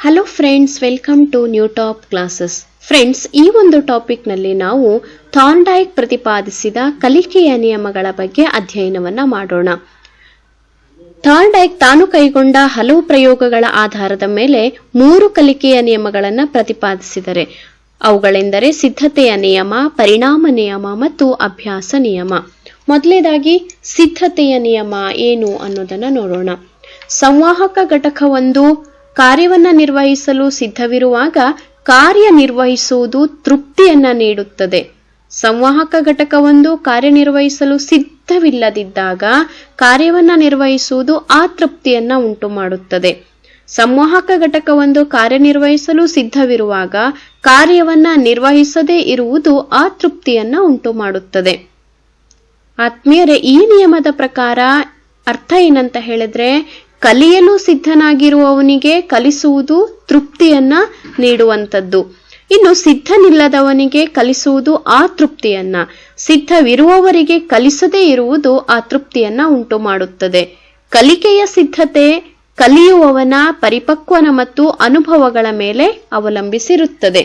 Hello friends welcome to new top classes friends ಈ ಒಂದು ಟಾಪಿಕ್ನಲ್ಲಿ ನಾವು ಥಾರ್ಡೈಕ್ ಪ್ರತಿಪಾದಿಸಿದ ಕಲಿಕೆಯ ನಿಯಮಗಳ ಬಗ್ಗೆ ಅಧ್ಯಯನವನ್ನ ಮಾಡೋಣ. ಥಾರ್ಡೈಕ್ ತಾನು ಕೈಗೊಂಡ ಹಲವು ಪ್ರಯೋಗಗಳ ಆಧಾರದ ಮೇಲೆ ಮೂರು ಕಲಿಕೆಯ ನಿಯಮಗಳನ್ನು ಪ್ರತಿಪಾದಿಸಿದರೆ. ಅವುಗಳೆಂದರೆ ಸಿದ್ಧತೆಯ ನಿಯಮ, ಪರಿಣಾಮ ನಿಯಮ ಮತ್ತು ಅಭ್ಯಾಸ ನಿಯಮ. ಮೊದಲನೇದಾಗಿ ಸಿದ್ಧತೆಯ ನಿಯಮ ಏನು ಅನ್ನೋದನ್ನ ನೋಡೋಣ. ಸಂವಾಹಕ ಘಟಕವೊಂದು ಕಾರ್ಯವನ್ನ ನಿರ್ವಹಿಸಲು ಸಿದ್ಧವಿರುವಾಗ ಕಾರ್ಯನಿರ್ವಹಿಸುವುದು ತೃಪ್ತಿಯನ್ನ ನೀಡುತ್ತದೆ. ಸಂವಾಹಕ ಘಟಕವೊಂದು ಕಾರ್ಯನಿರ್ವಹಿಸಲು ಸಿದ್ಧವಿಲ್ಲದಿದ್ದಾಗ ಕಾರ್ಯವನ್ನ ನಿರ್ವಹಿಸುವುದು ಅತೃಪ್ತಿಯನ್ನ ಉಂಟು ಮಾಡುತ್ತದೆ ಸಂವಾಹಕ ಘಟಕವೊಂದು ಕಾರ್ಯನಿರ್ವಹಿಸಲು ಸಿದ್ಧವಿರುವಾಗ ಕಾರ್ಯವನ್ನ ನಿರ್ವಹಿಸದೇ ಇರುವುದು ಅತೃಪ್ತಿಯನ್ನ ಉಂಟು ಮಾಡುತ್ತದೆ ಆತ್ಮೀಯರೇ, ಈ ನಿಯಮದ ಪ್ರಕಾರ ಅರ್ಥ ಏನಂತ ಹೇಳಿದ್ರೆ ಕಲಿಯಲು ಸಿದ್ಧನಾಗಿರುವವನಿಗೆ ಕಲಿಸುವುದು ತೃಪ್ತಿಯನ್ನ ನೀಡುವಂಥದ್ದು. ಇನ್ನು ಸಿದ್ಧನಿಲ್ಲದವನಿಗೆ ಕಲಿಸುವುದು ಆ ತೃಪ್ತಿಯನ್ನ. ಸಿದ್ಧವಿರುವವರಿಗೆ ಕಲಿಸದೇ ಇರುವುದು ಆ ತೃಪ್ತಿಯನ್ನ ಉಂಟು ಮಾಡುತ್ತದೆ ಕಲಿಕೆಯ ಸಿದ್ಧತೆ ಕಲಿಯುವವನ ಪರಿಪಕ್ವನ ಮತ್ತು ಅನುಭವಗಳ ಮೇಲೆ ಅವಲಂಬಿಸಿರುತ್ತದೆ.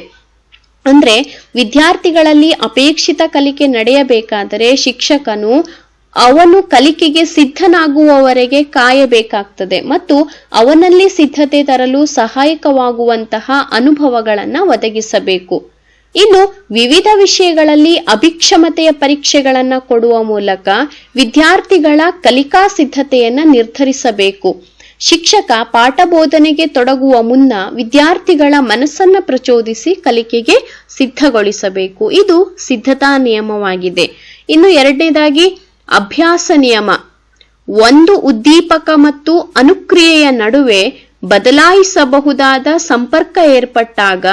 ಅಂದ್ರೆ ವಿದ್ಯಾರ್ಥಿಗಳಲ್ಲಿ ಅಪೇಕ್ಷಿತ ಕಲಿಕೆ ನಡೆಯಬೇಕಾದರೆ ಶಿಕ್ಷಕನು ಅವನು ಕಲಿಕೆಗೆ ಸಿದ್ಧನಾಗುವವರೆಗೆ ಕಾಯಬೇಕಾಗ್ತದೆ ಮತ್ತು ಅವನಲ್ಲಿ ಸಿದ್ಧತೆ ತರಲು ಸಹಾಯಕವಾಗುವಂತಹ ಅನುಭವಗಳನ್ನು ಒದಗಿಸಬೇಕು. ಇನ್ನು ವಿವಿಧ ವಿಷಯಗಳಲ್ಲಿ ಅಭಿಕ್ಷಮತೆಯ ಪರೀಕ್ಷೆಗಳನ್ನು ಕೊಡುವ ಮೂಲಕ ವಿದ್ಯಾರ್ಥಿಗಳ ಕಲಿಕಾ ಸಿದ್ಧತೆಯನ್ನು ನಿರ್ಧರಿಸಬೇಕು. ಶಿಕ್ಷಕ ಪಾಠ ಬೋಧನೆಗೆ ತೊಡಗುವ ಮುನ್ನ ವಿದ್ಯಾರ್ಥಿಗಳ ಮನಸ್ಸನ್ನ ಪ್ರಚೋದಿಸಿ ಕಲಿಕೆಗೆ ಸಿದ್ಧಗೊಳಿಸಬೇಕು. ಇದು ಸಿದ್ಧತಾ ನಿಯಮವಾಗಿದೆ. ಇನ್ನು ಎರಡನೇದಾಗಿ ಅಭ್ಯಾಸ ನಿಯಮ. ಒಂದು ಉದ್ದೀಪಕ ಮತ್ತು ಅನುಕ್ರಿಯೆಯ ನಡುವೆ ಬದಲಾಯಿಸಬಹುದಾದ ಸಂಪರ್ಕ ಏರ್ಪಟ್ಟಾಗ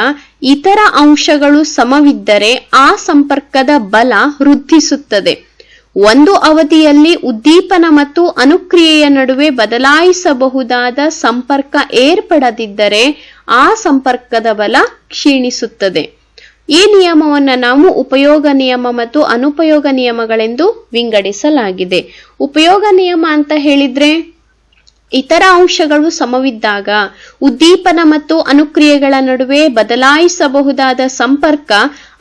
ಇತರ ಅಂಶಗಳು ಸಮವಿದ್ದರೆ ಆ ಸಂಪರ್ಕದ ಬಲ ವೃದ್ಧಿಸುತ್ತದೆ. ಒಂದು ಅವಧಿಯಲ್ಲಿ ಉದ್ದೀಪನ ಮತ್ತು ಅನುಕ್ರಿಯೆಯ ನಡುವೆ ಬದಲಾಯಿಸಬಹುದಾದ ಸಂಪರ್ಕ ಏರ್ಪಡದಿದ್ದರೆ ಆ ಸಂಪರ್ಕದ ಬಲ ಕ್ಷೀಣಿಸುತ್ತದೆ. ಈ ನಿಯಮವನ್ನು ನಾವು ಉಪಯೋಗ ನಿಯಮ ಮತ್ತು ಅನುಪಯೋಗ ನಿಯಮಗಳೆಂದು ವಿಂಗಡಿಸಲಾಗಿದೆ. ಉಪಯೋಗ ನಿಯಮ ಅಂತ ಹೇಳಿದ್ರೆ ಇತರ ಅಂಶಗಳು ಸಮವಿದ್ದಾಗ ಉದ್ದೀಪನ ಮತ್ತು ಅನುಕ್ರಿಯೆಗಳ ನಡುವೆ ಬದಲಾಯಿಸಬಹುದಾದ ಸಂಪರ್ಕ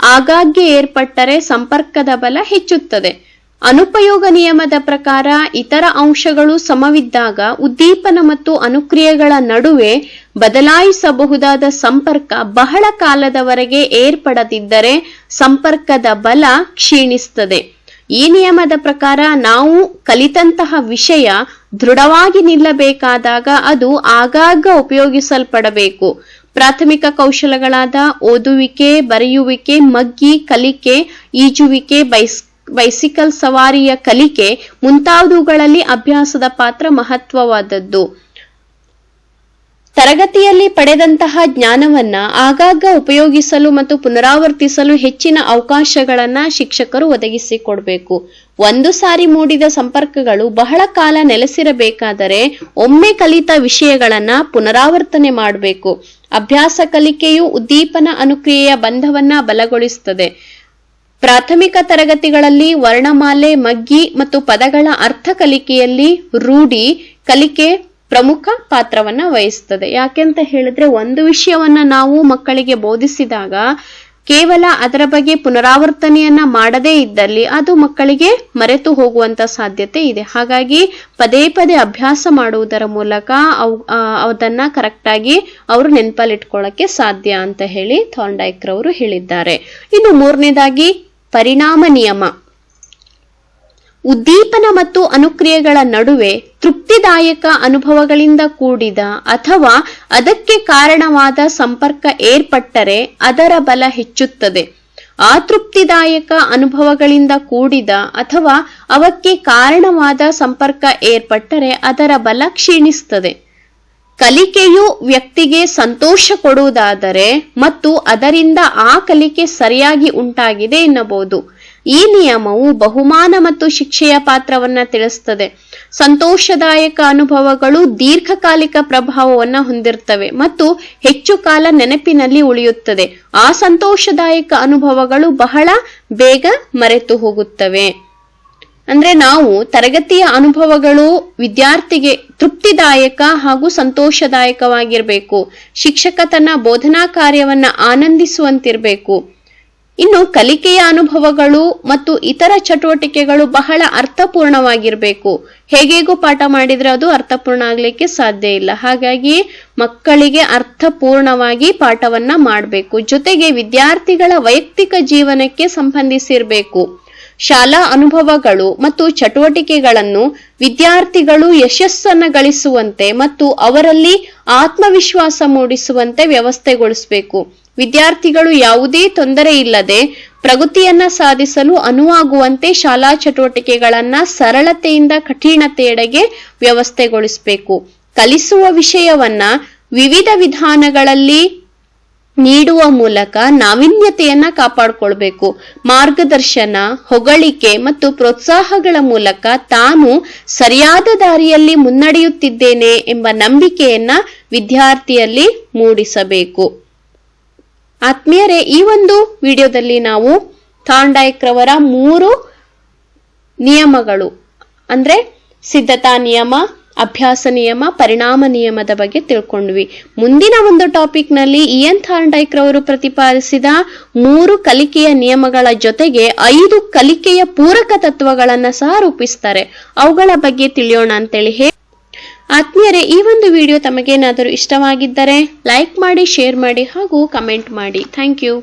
ಆಗಾಗ್ಗೆ ಏರ್ಪಟ್ಟರೆ ಸಂಪರ್ಕದ ಬಲ ಹೆಚ್ಚುತ್ತದೆ. ಅನುಪಯೋಗ ನಿಯಮದ ಪ್ರಕಾರ ಇತರ ಅಂಶಗಳು ಸಮವಿದ್ದಾಗ ಉದ್ದೀಪನ ಮತ್ತು ಅನುಕ್ರಿಯೆಗಳ ನಡುವೆ ಬದಲಾಯಿಸಬಹುದಾದ ಸಂಪರ್ಕ ಬಹಳ ಕಾಲದವರೆಗೆ ಏರ್ಪಡದಿದ್ದರೆ ಸಂಪರ್ಕದ ಬಲ ಕ್ಷೀಣಿಸುತ್ತದೆ ಈ ನಿಯಮದ ಪ್ರಕಾರ ನಾವು ಕಲಿತಂತಹ ವಿಷಯ ದೃಢವಾಗಿ ನಿಲ್ಲಬೇಕಾದಾಗ ಅದು ಆಗಾಗ ಉಪಯೋಗಿಸಲ್ಪಡಬೇಕು. ಪ್ರಾಥಮಿಕ ಕೌಶಲಗಳಾದ ಓದುವಿಕೆ, ಬರೆಯುವಿಕೆ, ಮಗ್ಗಿ, ಕಲಿಕೆ, ಈಜುವಿಕೆ, ಬೈಸ್ ಬೈಸಿಕಲ್ ಸವಾರಿಯ ಕಲಿಕೆ ಮುಂತಾದವುಗಳಲ್ಲಿ ಅಭ್ಯಾಸದ ಪಾತ್ರ ಮಹತ್ವವಾದದ್ದು. ತರಗತಿಯಲ್ಲಿ ಪಡೆದಂತಹ ಜ್ಞಾನವನ್ನ ಆಗಾಗ ಉಪಯೋಗಿಸಲು ಮತ್ತು ಪುನರಾವರ್ತಿಸಲು ಹೆಚ್ಚಿನ ಅವಕಾಶಗಳನ್ನ ಶಿಕ್ಷಕರು ಒದಗಿಸಿಕೊಡ್ಬೇಕು. ಒಂದು ಸಾರಿ ಮೂಡಿದ ಸಂಪರ್ಕಗಳು ಬಹಳ ಕಾಲ ನೆಲೆಸಿರಬೇಕಾದರೆ ಒಮ್ಮೆ ಕಲಿತ ವಿಷಯಗಳನ್ನ ಪುನರಾವರ್ತನೆ ಮಾಡಬೇಕು. ಅಭ್ಯಾಸ ಕಲಿಕೆಯು ಉದ್ದೀಪನ ಅನುಕ್ರಿಯೆಯ ಬಂಧವನ್ನ ಬಲಗೊಳಿಸುತ್ತದೆ ಪ್ರಾಥಮಿಕ ತರಗತಿಗಳಲ್ಲಿ ವರ್ಣಮಾಲೆ, ಮಗ್ಗಿ ಮತ್ತು ಪದಗಳ ಅರ್ಥ ಕಲಿಕೆಯಲ್ಲಿ ರೂಢಿ ಕಲಿಕೆ ಪ್ರಮುಖ ಪಾತ್ರವನ್ನ ವಹಿಸ್ತದೆ ಯಾಕೆಂತ ಹೇಳಿದ್ರೆ ಒಂದು ವಿಷಯವನ್ನ ನಾವು ಮಕ್ಕಳಿಗೆ ಬೋಧಿಸಿದಾಗ ಕೇವಲ ಅದರ ಬಗ್ಗೆ ಪುನರಾವರ್ತನೆಯನ್ನ ಮಾಡದೇ ಇದ್ದಲ್ಲಿ ಅದು ಮಕ್ಕಳಿಗೆ ಮರೆತು ಹೋಗುವಂತ ಸಾಧ್ಯತೆ ಇದೆ. ಹಾಗಾಗಿ ಪದೇ ಪದೇ ಅಭ್ಯಾಸ ಮಾಡುವುದರ ಮೂಲಕ ಅವ್ ಅದನ್ನ ಕರೆಕ್ಟಾಗಿ ಅವರು ನೆನಪಲ್ಲಿಟ್ಕೊಳ್ಳಕ್ಕೆ ಸಾಧ್ಯ ಅಂತ ಹೇಳಿ ಥಾಂಡೈಕ್ ರವರು ಹೇಳಿದ್ದಾರೆ. ಇನ್ನು ಮೂರನೇದಾಗಿ ಪರಿಣಾಮ ನಿಯಮ. ಉದ್ದೀಪನ ಮತ್ತು ಅನುಕ್ರಿಯೆಗಳ ನಡುವೆ ತೃಪ್ತಿದಾಯಕ ಅನುಭವಗಳಿಂದ ಕೂಡಿದ ಅಥವಾ ಅದಕ್ಕೆ ಕಾರಣವಾದ ಸಂಪರ್ಕ ಏರ್ಪಟ್ಟರೆ ಅದರ ಬಲ ಹೆಚ್ಚುತ್ತದೆ. ಅತೃಪ್ತಿದಾಯಕ ಅನುಭವಗಳಿಂದ ಕೂಡಿದ ಅಥವಾ ಅವಕ್ಕೆ ಕಾರಣವಾದ ಸಂಪರ್ಕ ಏರ್ಪಟ್ಟರೆ ಅದರ ಬಲ ಕ್ಷೀಣಿಸುತ್ತದೆ ಕಲಿಕೆಯು ವ್ಯಕ್ತಿಗೆ ಸಂತೋಷ ಕೊಡುವುದಾದರೆ ಮತ್ತು ಅದರಿಂದ ಆ ಕಲಿಕೆ ಸರಿಯಾಗಿ ಉಂಟಾಗಿದೆ ಎನ್ನಬಹುದು. ಈ ನಿಯಮವು ಬಹುಮಾನ ಮತ್ತು ಶಿಕ್ಷೆಯ ಪಾತ್ರವನ್ನ ತಿಳಿಸ್ತದೆ. ಸಂತೋಷದಾಯಕ ಅನುಭವಗಳು ದೀರ್ಘಕಾಲಿಕ ಪ್ರಭಾವವನ್ನ ಹೊಂದಿರ್ತವೆ ಮತ್ತು ಹೆಚ್ಚು ಕಾಲ ನೆನಪಿನಲ್ಲಿ ಉಳಿಯುತ್ತದೆ. ಆ ಸಂತೋಷದಾಯಕ ಅನುಭವಗಳು ಬಹಳ ಬೇಗ ಮರೆತು ಹೋಗುತ್ತವೆ ಅಂದ್ರೆ ನಾವು ತರಗತಿಯ ಅನುಭವಗಳು ವಿದ್ಯಾರ್ಥಿಗೆ ತೃಪ್ತಿದಾಯಕ ಹಾಗೂ ಸಂತೋಷದಾಯಕವಾಗಿರಬೇಕು. ಶಿಕ್ಷಕ ತನ್ನ ಬೋಧನಾ ಕಾರ್ಯವನ್ನ ಆನಂದಿಸುವಂತಿರಬೇಕು. ಇನ್ನು ಕಲಿಕೆಯ ಅನುಭವಗಳು ಮತ್ತು ಇತರ ಚಟುವಟಿಕೆಗಳು ಬಹಳ ಅರ್ಥಪೂರ್ಣವಾಗಿರಬೇಕು. ಹೇಗೇಗೂ ಪಾಠ ಮಾಡಿದ್ರೆ ಅದು ಅರ್ಥಪೂರ್ಣ ಆಗ್ಲಿಕ್ಕೆ ಸಾಧ್ಯ ಇಲ್ಲ. ಹಾಗಾಗಿ ಮಕ್ಕಳಿಗೆ ಅರ್ಥಪೂರ್ಣವಾಗಿ ಪಾಠವನ್ನ ಮಾಡಬೇಕು. ಜೊತೆಗೆ ವಿದ್ಯಾರ್ಥಿಗಳ ವೈಯಕ್ತಿಕ ಜೀವನಕ್ಕೆ ಸಂಬಂಧಿಸಿರ್ಬೇಕು. ಶಾಲಾ ಅನುಭವಗಳು ಮತ್ತು ಚಟುವಟಿಕೆಗಳನ್ನು ವಿದ್ಯಾರ್ಥಿಗಳು ಯಶಸ್ಸನ್ನು ಗಳಿಸುವಂತೆ ಮತ್ತು ಅವರಲ್ಲಿ ಆತ್ಮವಿಶ್ವಾಸ ಮೂಡಿಸುವಂತೆ ವ್ಯವಸ್ಥೆಗೊಳಿಸಬೇಕು. ವಿದ್ಯಾರ್ಥಿಗಳು ಯಾವುದೇ ತೊಂದರೆ ಇಲ್ಲದೆ ಪ್ರಗತಿಯನ್ನ ಸಾಧಿಸಲು ಅನುವಾಗುವಂತೆ ಶಾಲಾ ಚಟುವಟಿಕೆಗಳನ್ನ ಸರಳತೆಯಿಂದ ಕಠಿಣತೆಯೆಡೆಗೆ ವ್ಯವಸ್ಥೆಗೊಳಿಸಬೇಕು. ಕಲಿಸುವ ವಿಷಯವನ್ನ ವಿವಿಧ ವಿಧಾನಗಳಲ್ಲಿ ನೀಡುವ ಮೂಲಕ ನಾವೀನ್ಯತೆಯನ್ನ ಕಾಪಾಡಿಕೊಳ್ಬೇಕು. ಮಾರ್ಗದರ್ಶನ, ಹೊಗಳಿಕೆ ಮತ್ತು ಪ್ರೋತ್ಸಾಹಗಳ ಮೂಲಕ ತಾನು ಸರಿಯಾದ ದಾರಿಯಲ್ಲಿ ಮುನ್ನಡೆಯುತ್ತಿದ್ದೇನೆ ಎಂಬ ನಂಬಿಕೆಯನ್ನ ವಿದ್ಯಾರ್ಥಿಯಲ್ಲಿ ಮೂಡಿಸಬೇಕು. ಆತ್ಮೀಯರೇ, ಈ ಒಂದು ವಿಡಿಯೋದಲ್ಲಿ ನಾವು ರವರ ಮೂರು ನಿಯಮಗಳು. ಅಂದ್ರೆ ಸಿದ್ಧತಾ ನಿಯಮ ಅಭ್ಯಾಸ ನಿಯಮ, ಪರಿಣಾಮ ನಿಯಮದ ಬಗ್ಗೆ ತಿಳ್ಕೊಂಡ್ವಿ. ಮುಂದಿನ ಒಂದು ಟಾಪಿಕ್ನಲ್ಲಿ ಇಯನ್ ಥಾರ್ಡೈಕ್ ರವರು ಪ್ರತಿಪಾದಿಸಿದ ಮೂರು ಕಲಿಕೆಯ ನಿಯಮಗಳ ಜೊತೆಗೆ ಐದು ಕಲಿಕೆಯ ಪೂರಕ ತತ್ವಗಳನ್ನ ಸಹ ರೂಪಿಸ್ತಾರೆ. ಅವುಗಳ ಬಗ್ಗೆ ತಿಳಿಯೋಣ ಅಂತೇಳಿ ಹೇಳಿ ಆತ್ಮೀಯರೇ, ಈ ಒಂದು ವಿಡಿಯೋ ತಮಗೇನಾದರೂ ಇಷ್ಟವಾಗಿದ್ದರೆ ಲೈಕ್ ಮಾಡಿ ಶೇರ್ ಮಾಡಿ ಹಾಗೂ ಕಮೆಂಟ್ ಮಾಡಿ. Thank you